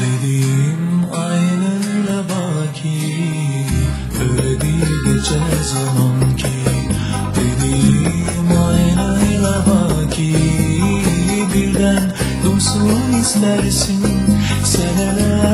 Dediğim aynıyla baki Öyle bir geçer zaman ki. Dediğim aynıyla baki Birden dursun istersin. Seneler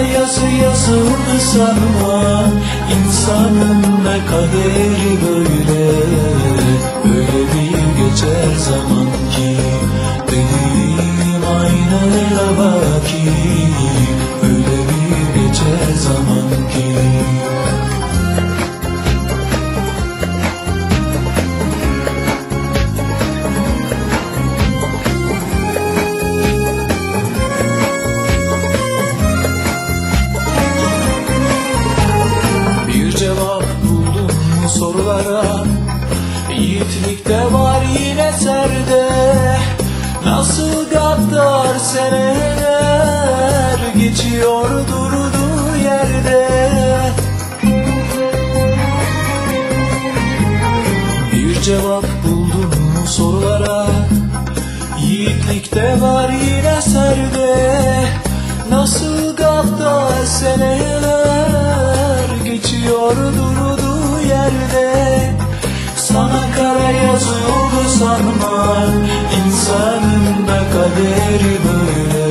yazı yazıldı sanma İnsanın ne kaderi böyle. Öyle bir geçer zaman ki Dediğim aynayla baki Yiğitlik de var yine serde. Nasıl gaddar seneler Geçiyor durduğu yerde. Bir cevap buldum mu sorulara. Yiğitlik de var yine serde. Nasıl gaddar seneler Geçiyor durduğu yerde sanma İnsanın da kaderi böyle.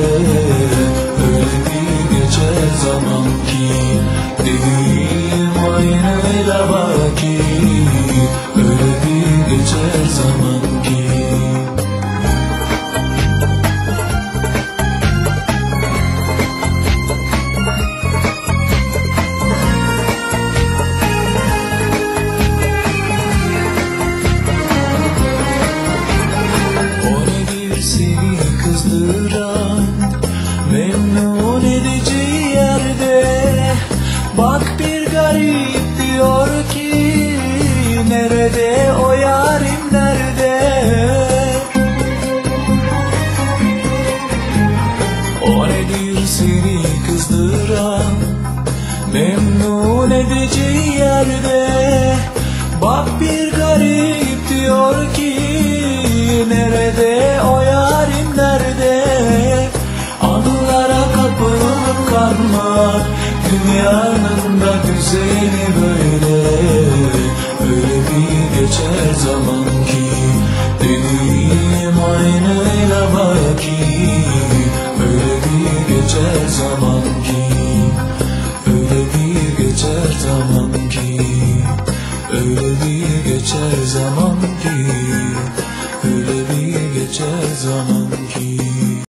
Öyle bir geçer zaman ki Dediğim aynayla baki Öyle bir geçer zaman ki Memnun edici yerde. Bak bir garip diyor ki Nerede o yarim nerede? O nedir seni kızdıran Memnun edici yerde. Bak bir garip Düzeni böyle Öyle bir geçer zaman ki. Dediğim aynayla baki Öyle bir geçer zaman ki. Öyle bir geçer zaman ki. Öyle bir geçer zaman ki. Öyle bir geçer zaman ki